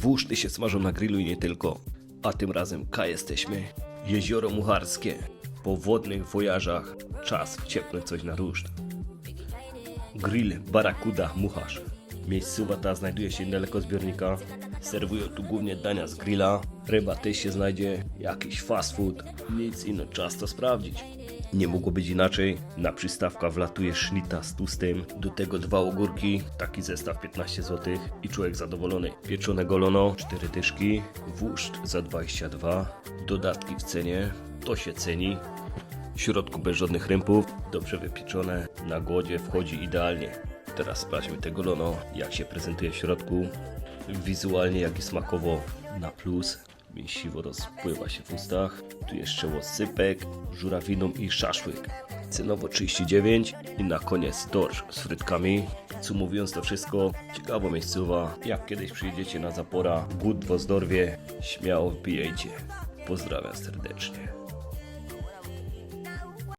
Wóżty się smażą na grillu i nie tylko. A tym razem K jesteśmy. Jezioro Mucharskie. Po wodnych wojażach czas wciepnąć coś na ruszt. Grill Barakuda Mucharz. Miejscowa ta znajduje się niedaleko zbiornika. Serwują tu głównie dania z grilla. Ryba też się znajdzie, jakiś fast food. Nic inno, czas to sprawdzić. Nie mogło być inaczej. Na przystawka wlatuje sznita z tłustym. Do tego dwa ogórki, taki zestaw 15 zł i człowiek zadowolony. Pieczone golono, 4 dyszki, wóżd za 22. Dodatki w cenie, to się ceni. W środku bez żadnych rympów, dobrze wypieczone, na głodzie wchodzi idealnie. Teraz sprawdźmy tego lono, jak się prezentuje w środku. Wizualnie, jak i smakowo na plus. Mięsiwo rozpływa się w ustach. Tu jeszcze łosypek, żurawiną i szaszłyk. Cenowo 39 i na koniec dorsz z frytkami. Podsumowując to wszystko, ciekawa miejscowa. Jak kiedyś przyjedziecie na Zapora, Good w Ozdorwie, śmiało wbijajcie. Pozdrawiam serdecznie.